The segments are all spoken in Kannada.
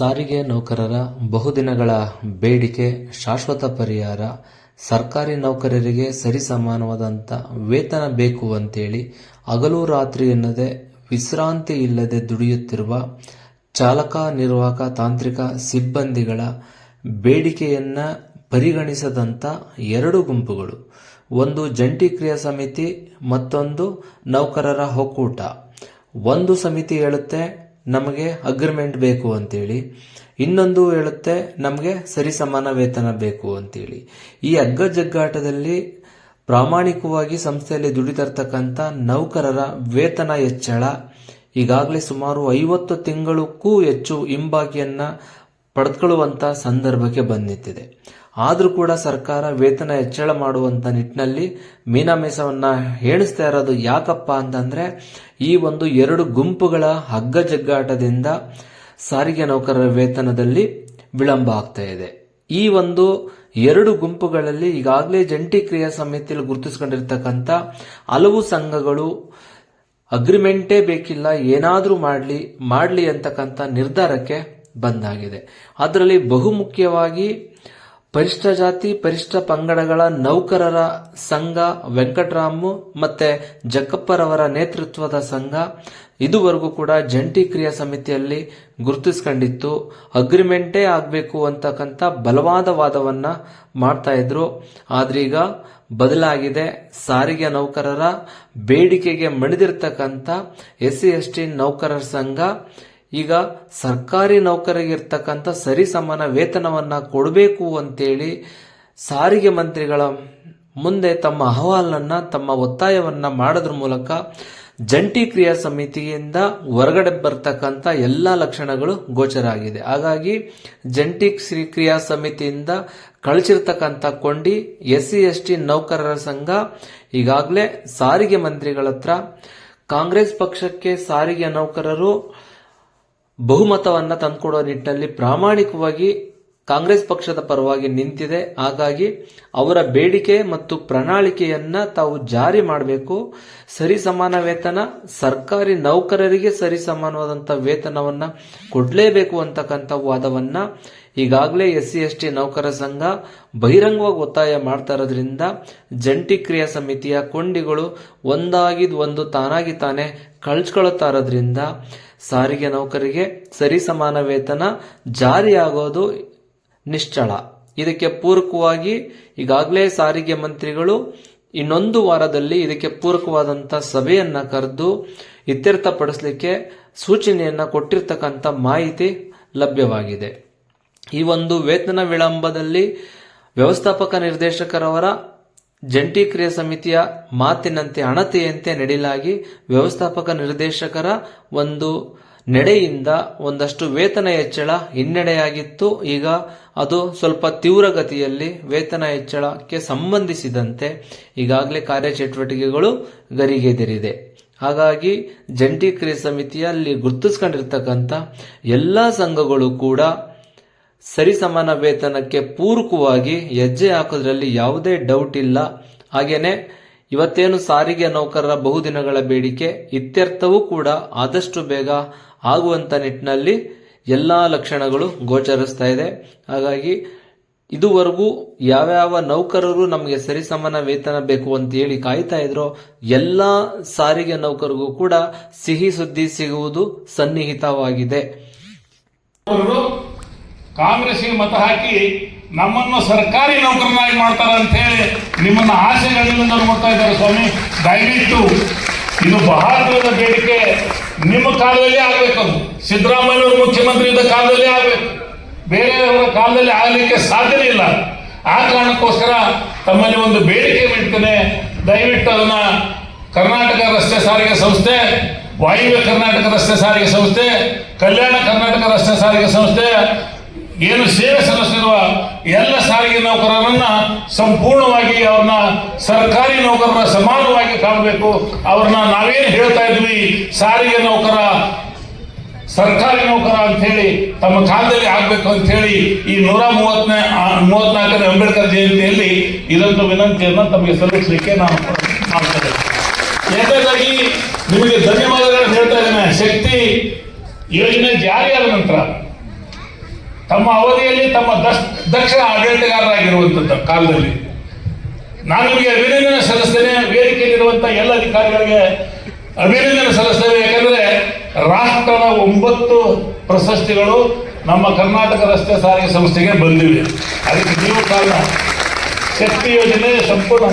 ಸಾರಿಗೆ ನೌಕರರ ಬಹುದಿನಗಳ ಬೇಡಿಕೆ, ಶಾಶ್ವತ ಪರಿಹಾರ, ಸರ್ಕಾರಿ ನೌಕರರಿಗೆ ಸರಿಸಮಾನವಾದಂಥ ವೇತನ ಬೇಕು ಅಂತೇಳಿ ಹಗಲು ರಾತ್ರಿ ಎನ್ನದೆ ವಿಶ್ರಾಂತಿ ಇಲ್ಲದೆ ದುಡಿಯುತ್ತಿರುವ ಚಾಲಕ, ನಿರ್ವಾಹಕ, ತಾಂತ್ರಿಕ ಸಿಬ್ಬಂದಿಗಳ ಬೇಡಿಕೆಯನ್ನ ಪರಿಗಣಿಸದಂಥ ಎರಡು ಗುಂಪುಗಳು. ಒಂದು ಜಂಟಿ ಕ್ರಿಯಾ ಸಮಿತಿ, ಮತ್ತೊಂದು ನೌಕರರ ಒಕ್ಕೂಟ. ಒಂದು ಸಮಿತಿ ಹೇಳುತ್ತೆ ನಮಗೆ ಅಗ್ರಿಮೆಂಟ್ ಬೇಕು ಅಂತೇಳಿ. ಇನ್ನೊಂದು ಹೇಳುತ್ತೆ, ನಮಗೆ ಸರಿಸಮಾನ ವೇತನ ಬೇಕು ಅಂತೇಳಿ. ಈ ಅಗ್ಗ ಜಗ್ಗಾಟದಲ್ಲಿ ಪ್ರಾಮಾಣಿಕವಾಗಿ ಸಂಸ್ಥೆಯಲ್ಲಿ ದುಡಿದಿರ್ತಕ್ಕಂಥ ನೌಕರರ ವೇತನ ಹೆಚ್ಚಳ, ಈಗಾಗಲೇ ಸುಮಾರು ಐವತ್ತು ತಿಂಗಳಕ್ಕೂ ಹೆಚ್ಚು ಹಿಂಬಾಕಿಯನ್ನ ಪಡೆದುಕೊಳ್ಳುವಂತ ಸಂದರ್ಭಕ್ಕೆ ಬಂದಿತ್ತಿದೆ. ಆದರೂ ಕೂಡ ಸರ್ಕಾರ ವೇತನ ಹೆಚ್ಚಳ ಮಾಡುವಂತ ನಿಟ್ಟಿನಲ್ಲಿ ಮೀನಾಮೇಷವನ್ನ ಹೇಳಿಸ್ತಾ ಇರೋದು ಯಾಕಪ್ಪ ಅಂತಂದ್ರೆ ಈ ಒಂದು ಎರಡು ಗುಂಪುಗಳ ಹಗ್ಗ ಜಗ್ಗಾಟದಿಂದ ಸಾರಿಗೆ ನೌಕರರ ವೇತನದಲ್ಲಿ ವಿಳಂಬ ಆಗ್ತಾ ಇದೆ. ಈ ಒಂದು ಎರಡು ಗುಂಪುಗಳಲ್ಲಿ ಈಗಾಗಲೇ ಜಂಟಿ ಕ್ರಿಯಾ ಸಮಿತಿಯಲ್ಲಿ ಗುರುತಿಸಿಕೊಂಡಿರ್ತಕ್ಕಂಥ ಹಲವು ಸಂಘಗಳು ಅಗ್ರಿಮೆಂಟೇ ಬೇಕಿಲ್ಲ, ಏನಾದರೂ ಮಾಡಲಿ ಮಾಡಲಿ ಅಂತಕ್ಕಂಥ ನಿರ್ಧಾರಕ್ಕೆ ಬಂದಾಗಿದೆ. ಅದರಲ್ಲಿ ಬಹುಮುಖ್ಯವಾಗಿ ಪರಿಷ್ಠ ಜಾತಿ, ಪರಿಷ್ಠ ಪಂಗಡಗಳ ನೌಕರರ ಸಂಘ, ವೆಂಕಟರಾಮು ಮತ್ತೆ ಜಕ್ಕಪ್ಪರವರ ನೇತೃತ್ವದ ಸಂಘ ಇದುವರೆಗೂ ಕೂಡ ಜಂಟಿ ಕ್ರಿಯಾ ಸಮಿತಿಯಲ್ಲಿ ಗುರುತಿಸ್ಕೊಂಡಿತ್ತು. ಅಗ್ರಿಮೆಂಟೇ ಆಗಬೇಕು ಅಂತಕ್ಕಂಥ ಬಲವಾದ ವಾದವನ್ನ ಮಾಡ್ತಾ ಇದ್ರು. ಆದ್ರೀಗ ಬದಲಾಗಿದೆ. ಸಾರಿಗೆ ನೌಕರರ ಬೇಡಿಕೆಗೆ ಮಣಿದಿರ್ತಕ್ಕಂಥ ಎಸ್ ಸಿ ಎಸ್ ಟಿ ನೌಕರರ ಸಂಘ ಈಗ ಸರ್ಕಾರಿ ನೌಕರಿಗೆ ಇರ್ತಕ್ಕಂಥ ಸರಿಸಮಾನ ವೇತನವನ್ನ ಕೊಡಬೇಕು ಅಂತೇಳಿ ಸಾರಿಗೆ ಮಂತ್ರಿಗಳ ಮುಂದೆ ತಮ್ಮ ಅಹವಾಲನ್ನು, ತಮ್ಮ ಒತ್ತಾಯವನ್ನ ಮಾಡೋದ್ರ ಮೂಲಕ ಜಂಟಿ ಕ್ರಿಯಾ ಸಮಿತಿಯಿಂದ ಹೊರಗಡೆ ಬರ್ತಕ್ಕಂಥ ಎಲ್ಲ ಲಕ್ಷಣಗಳು ಗೋಚರ ಆಗಿದೆ. ಹಾಗಾಗಿ ಜಂಟಿ ಕ್ರಿಯಾ ಸಮಿತಿಯಿಂದ ಕಳಿಸಿರ್ತಕ್ಕಂಥ ಕೊಂಡಿ ಎಸ್ ಸಿ ಎಸ್ ಟಿ ನೌಕರರ ಸಂಘ ಈಗಾಗಲೇ ಸಾರಿಗೆ ಮಂತ್ರಿಗಳ ಹತ್ರ ಕಾಂಗ್ರೆಸ್ ಪಕ್ಷಕ್ಕೆ ಸಾರಿಗೆ ನೌಕರರು ಬಹುಮತವನ್ನ ತಂದುಕೊಡೋ ನಿಟ್ಟಿನಲ್ಲಿ ಪ್ರಾಮಾಣಿಕವಾಗಿ ಕಾಂಗ್ರೆಸ್ ಪಕ್ಷದ ಪರವಾಗಿ ನಿಂತಿದೆ. ಹಾಗಾಗಿ ಅವರ ಬೇಡಿಕೆ ಮತ್ತು ಪ್ರಣಾಳಿಕೆಯನ್ನ ತಾವು ಜಾರಿ ಮಾಡಬೇಕು. ಸರಿಸಮಾನ ವೇತನ, ಸರ್ಕಾರಿ ನೌಕರರಿಗೆ ಸರಿಸಮಾನವಾದಂಥ ವೇತನವನ್ನ ಕೊಡಲೇಬೇಕು ಅಂತಕ್ಕಂಥ ವಾದವನ್ನ ಈಗಾಗಲೇ ಎಸ್ ಸಿ ಎಸ್ ಟಿ ನೌಕರ ಸಂಘ ಬಹಿರಂಗವಾಗಿ ಒತ್ತಾಯ ಮಾಡ್ತಾ ಇರೋದ್ರಿಂದ ಜಂಟಿ ಕ್ರಿಯಾ ಸಮಿತಿಯ ಕೊಂಡಿಗಳು ಒಂದಾಗಿದ್ ಒಂದು ತಾನಾಗಿ ತಾನೇ ಕಳ್ಸ್ಕೊಳ್ತಾ ಇರೋದ್ರಿಂದ ಸಾರಿಗೆ ನೌಕರಿಗೆ ಸರಿಸಮಾನ ವೇತನ ಜಾರಿಯಾಗೋದು ನಿಶ್ಚಳ. ಇದಕ್ಕೆ ಪೂರಕವಾಗಿ ಈಗಾಗಲೇ ಸಾರಿಗೆ ಮಂತ್ರಿಗಳು ಇನ್ನೊಂದು ವಾರದಲ್ಲಿ ಇದಕ್ಕೆ ಪೂರಕವಾದಂಥ ಸಭೆಯನ್ನ ಕರೆದು ಇತ್ಯರ್ಥಪಡಿಸಲಿಕ್ಕೆ ಸೂಚನೆಯನ್ನ ಕೊಟ್ಟಿರ್ತಕ್ಕಂಥ ಮಾಹಿತಿ ಲಭ್ಯವಾಗಿದೆ. ಈ ಒಂದು ವೇತನ ವಿಳಂಬದಲ್ಲಿ ವ್ಯವಸ್ಥಾಪಕ ನಿರ್ದೇಶಕರವರ ಜಂಟಿ ಕ್ರಿಯಾ ಸಮಿತಿಯ ಮಾತಿನಂತೆ ಅಣತೆಯಂತೆ ನಡೆಯಲಾಗಿ ವ್ಯವಸ್ಥಾಪಕ ನಿರ್ದೇಶಕರ ಒಂದು ನಡೆಯಿಂದ ಒಂದಷ್ಟು ವೇತನ ಹೆಚ್ಚಳ ಹಿನ್ನಡೆಯಾಗಿತ್ತು. ಈಗ ಅದು ಸ್ವಲ್ಪ ತೀವ್ರಗತಿಯಲ್ಲಿ ವೇತನ ಹೆಚ್ಚಳಕ್ಕೆ ಸಂಬಂಧಿಸಿದಂತೆ ಈಗಾಗಲೇ ಕಾರ್ಯಚಟುವಟಿಕೆಗಳು ಗರಿಗೆದರಿದೆ. ಹಾಗಾಗಿ ಜಂಟಿ ಕ್ರಿಯೆ ಸಮಿತಿಯಲ್ಲಿ ಗುರುತಿಸ್ಕೊಂಡಿರ್ತಕ್ಕಂಥ ಎಲ್ಲ ಸಂಘಗಳು ಕೂಡ ಸರಿಸಮಾನ ವೇತನಕ್ಕೆ ಪೂರಕವಾಗಿ ಹೆಜ್ಜೆ ಹಾಕೋದ್ರಲ್ಲಿ ಯಾವುದೇ ಡೌಟ್ ಇಲ್ಲ. ಹಾಗೇನೆ ಇವತ್ತೇನು ಸಾರಿಗೆ ನೌಕರರ ಬಹುದಿನಗಳ ಬೇಡಿಕೆ? ಇತ್ಯರ್ಥವೂ ಕೂಡ ಆದಷ್ಟು ಬೇಗ ಆಗುವಂತ ನಿಟ್ಟಿನಲ್ಲಿ ಎಲ್ಲಾ ಲಕ್ಷಣಗಳು ಗೋಚರಿಸ್ತಾ ಇದೆ. ಹಾಗಾಗಿ ಇದುವರೆಗೂ ಯಾವ್ಯಾವ ನೌಕರರು ನಮಗೆ ಸರಿಸಮಾನ ವೇತನ ಬೇಕು ಅಂತ ಹೇಳಿ ಕಾಯ್ತಾ ಇದ್ರೋ ಎಲ್ಲಾ ಸಾರಿಗೆ ನೌಕರಿಗೂ ಕೂಡ ಸಿಹಿ ಸುದ್ದಿ ಸಿಗುವುದು ಸನ್ನಿಹಿತವಾಗಿದೆ. ಕಾಂಗ್ರೆಸ್ಗೆ ಮತ ಹಾಕಿ ನಮ್ಮನ್ನು ಸರ್ಕಾರಿ ನೌಕರನಾಗಿ ಮಾಡ್ತಾರೆ ಅಂತ ಹೇಳಿ ನಿಮ್ಮನ್ನ ಆಸೆಗಳಿಂದ ನೋಡ್ತಾ ಇದ್ದಾರೆ ಸ್ವಾಮಿ. ದಯವಿಟ್ಟು ಇದು ಬಹಳ ಬೇಡಿಕೆ. ನಿಮ್ಮ ಕಾಲದಲ್ಲಿ ಆಗ್ಬೇಕು ಸಿದ್ದರಾಮಯ್ಯವರು ಮುಖ್ಯಮಂತ್ರಿ ಇದ್ದ ಕಾಲದಲ್ಲಿ ಆಗ್ಬೇಕು. ಬೇರೆಯವರ ಕಾಲದಲ್ಲಿ ಆಗಲಿಕ್ಕೆ ಸಾಧ್ಯನೇ ಇಲ್ಲ. ಆ ಕಾರಣಕ್ಕೋಸ್ಕರ ತಮ್ಮಲ್ಲಿ ಒಂದು ಬೇಡಿಕೆ ಬಿಡ್ತೇನೆ ದಯವಿಟ್ಟು ಅದನ್ನ ಕರ್ನಾಟಕ ರಸ್ತೆ ಸಾರಿಗೆ ಸಂಸ್ಥೆ, ವಾಯುವ್ಯ ಕರ್ನಾಟಕ ರಸ್ತೆ ಸಾರಿಗೆ ಸಂಸ್ಥೆ, ಕಲ್ಯಾಣ ಕರ್ನಾಟಕ ರಸ್ತೆ ಸಾರಿಗೆ ಸಂಸ್ಥೆ ಏನು ಸೇವೆ ಸಲ್ಲಿಸಿರುವ ಎಲ್ಲ ಸಾರಿಗೆ ನೌಕರರನ್ನ ಸಂಪೂರ್ಣವಾಗಿ ಅವ್ರನ್ನ ಸರ್ಕಾರಿ ನೌಕರರ ಸಮಾನವಾಗಿ ಕಾಣಬೇಕು. ಅವ್ರನ್ನ ನಾವೇನು ಹೇಳ್ತಾ ಇದ್ವಿ, ಸಾರಿಗೆ ನೌಕರ, ಸರ್ಕಾರಿ ನೌಕರ ಅಂತ ಹೇಳಿ ತಮ್ಮ ಕಾಲದಲ್ಲಿ ಆಗ್ಬೇಕು ಅಂತ ಹೇಳಿ ಈ ನೂರ ಮೂವತ್ತನೇ ಮೂವತ್ನಾಲ್ಕನೇ ಅಂಬೇಡ್ಕರ್ ಜಯಂತಿಯಲ್ಲಿ ಇದೊಂದು ವಿನಂತಿಯನ್ನು ತಮಗೆ ಸಲ್ಲಿಸಲಿಕ್ಕೆ ನಾನು ಮಾಡ್ತೇನೆ ಎರಡನೇದಾಗಿ ನಿಮಗೆ ಧನ್ಯವಾದಗಳನ್ನು ಹೇಳ್ತಾ ಇದ್ದೇನೆ. ಶಕ್ತಿ ಯೋಜನೆ ಜಾರಿಯಾದ ನಂತರ ತಮ್ಮ ಅವಧಿಯಲ್ಲಿ ತಮ್ಮ ದಕ್ಷ ಆಡಳಿತಗಾರರಾಗಿರುವಂಥದ್ದು ಕಾಲದಲ್ಲಿ. ನಾನು ನಿಮಗೆ ಅಭಿನಂದನೆ ಸಲ್ಲಿಸ್ತೇನೆ. ವೇದಿಕೆಯಲ್ಲಿರುವಂಥ ಎಲ್ಲ ಅಧಿಕಾರಿಗಳಿಗೆ ಅಭಿನಂದನೆ ಸಲ್ಲಿಸ್ತೇವೆ ಯಾಕಂದ್ರೆ ರಾಷ್ಟ್ರದ ಒಂಬತ್ತು ಪ್ರಶಸ್ತಿಗಳು ನಮ್ಮ ಕರ್ನಾಟಕ ರಸ್ತೆ ಸಾರಿಗೆ ಸಂಸ್ಥೆಗೆ ಬಂದಿವೆ. ಅದಕ್ಕೆ ನೀವು ಕಾರಣ. ಶಕ್ತಿ ಯೋಜನೆ ಸಂಪೂರ್ಣ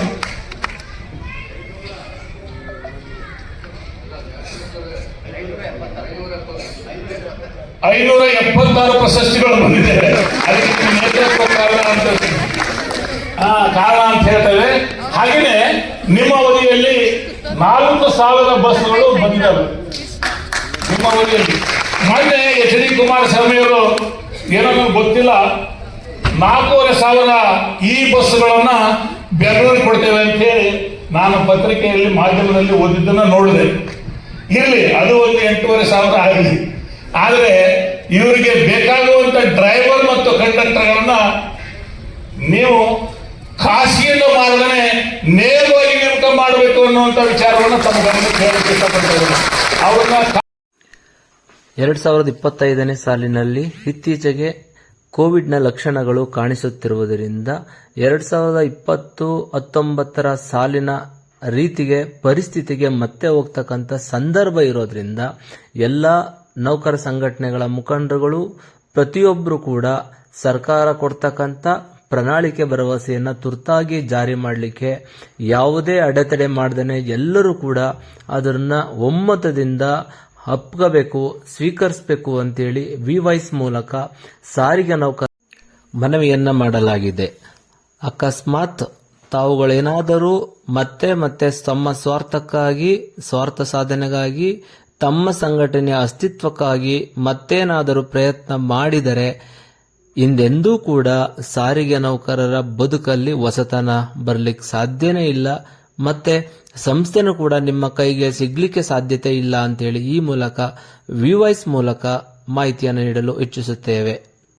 ಐನೂರ ಎಪ್ಪತ್ತಾರು ಪ್ರಶಸ್ತಿಗಳು ಬಂದಿದೆ. ಅದಕ್ಕೆ ನೇತೃತ್ವ ಕಾರಣ ಅಂತ ಕಾರಣ ಅಂತ ಹೇಳ್ತೇವೆ. ಹಾಗೆಯೇ ನಿಮ್ಮ ಅವಧಿಯಲ್ಲಿ ನಾಲ್ಕು ಸಾವಿರ ಬಸ್ಗಳು ಬಂದಿದ್ದಾವೆ. ನಿಮ್ಮ ಅವಧಿಯಲ್ಲಿ. ಮೊನ್ನೆ ಎಚ್ ಡಿ ಕುಮಾರ ಅವರು ಏನೋ ಗೊತ್ತಿಲ್ಲ. ನಾಲ್ಕೂವರೆ ಸಾವಿರ ಈ ಬಸ್ಗಳನ್ನ ಬೆಂಗಳೂರಿಗೆ ಕೊಡ್ತೇವೆ ಅಂತ ಹೇಳಿ ನಾನು ಪತ್ರಿಕೆಯಲ್ಲಿ ಮಾಧ್ಯಮದಲ್ಲಿ ಓದಿದ್ದನ್ನ ನೋಡಿದೆ. ಇರಲಿ, ಅದು ಒಂದು ಎಂಟೂವರೆ ಸಾವಿರ ಆಗಲಿ ಆದರೆ ಇವರಿಗೆ ಬೇಕಾಗುವಂತ ಡ್ರೈವರ್ ಮತ್ತು ಕಂಡಕ್ಟರ್ಗಳನ್ನ ನೀವು ಖಾಸಗಿಯಿಂದ ಮಾಡದೇ ನೇರವಾಗಿ ನೇಮಕ ಮಾಡಬೇಕು ಅನ್ನುವಂಥ ವಿಚಾರವನ್ನು ತಮ್ಮ ಗಮನಕ್ಕೆ ಹೇಳಕ್ಕೆ ಇಷ್ಟಪಡ್ತಾರೆ ಅವ್ರನ್ನ ಎರಡ್ ಸಾವಿರದ ಇಪ್ಪತ್ತೈದನೇ ಸಾಲಿನಲ್ಲಿ ಇತ್ತೀಚೆಗೆ ಕೋವಿಡ್ನ ಲಕ್ಷಣಗಳು ಕಾಣಿಸುತ್ತಿರುವುದರಿಂದ ಎರಡು ಸಾವಿರದ ಇಪ್ಪತ್ತು ಹತ್ತೊಂಬತ್ತರ ಸಾಲಿನ ರೀತಿಗೆ, ಪರಿಸ್ಥಿತಿಗೆ ಮತ್ತೆ ಹೋಗ್ತಕ್ಕಂಥ ಸಂದರ್ಭ ಇರೋದ್ರಿಂದ ಎಲ್ಲ ನೌಕರ ಸಂಘಟನೆಗಳ ಮುಖಂಡರುಗಳು ಪ್ರತಿಯೊಬ್ಬರು ಕೂಡ ಸರ್ಕಾರ ಕೊಡ್ತಕ್ಕಂಥ ಪ್ರಣಾಳಿಕೆ ಭರವಸೆಯನ್ನು ತುರ್ತಾಗಿ ಜಾರಿ ಮಾಡಲಿಕ್ಕೆ ಯಾವುದೇ ಅಡೆತಡೆ ಮಾಡದೇ ಎಲ್ಲರೂ ಕೂಡ ಅದನ್ನು ಒಮ್ಮತದಿಂದ ಹಪ್ಕೋಬೇಕು ಸ್ವೀಕರಿಸಬೇಕು ಅಂತೇಳಿ ವಿ ವೈಸ್ ಮೂಲಕ ಸಾರಿಗೆ ನೌಕರ ಮನವಿಯನ್ನ ಮಾಡಲಾಗಿದೆ. ಅಕಸ್ಮಾತ್ ತಾವುಗಳೇನಾದರೂ ಮತ್ತೆ ಮತ್ತೆ ತಮ್ಮ ಸ್ವಾರ್ಥಕ್ಕಾಗಿ, ಸ್ವಾರ್ಥ ಸಾಧನೆಗಾಗಿ ತಮ್ಮ ಸಂಘಟನೆಯ ಅಸ್ತಿತ್ವಕ್ಕಾಗಿ ಮತ್ತೇನಾದರೂ ಪ್ರಯತ್ನ ಮಾಡಿದರೆ ಇಂದೆಂದೂ ಕೂಡ ಸಾರಿಗೆ ನೌಕರರ ಬದುಕಲ್ಲಿ ಹೊಸತನ ಬರಲಿಕ್ಕೆ ಸಾಧ್ಯನೇ ಇಲ್ಲ. ಮತ್ತೆ ಸಂಸ್ಥೆನೂ ಕೂಡ ನಿಮ್ಮ ಕೈಗೆ ಸಿಗ್ಲಿಕ್ಕೆ ಸಾಧ್ಯತೆ ಇಲ್ಲ ಅಂತೇಳಿ ಈ ಮೂಲಕ ವಿವೈಸ್ ಮೂಲಕ ಮಾಹಿತಿಯನ್ನು ನೀಡಲು ಇಚ್ಛಿಸುತ್ತೇವೆ.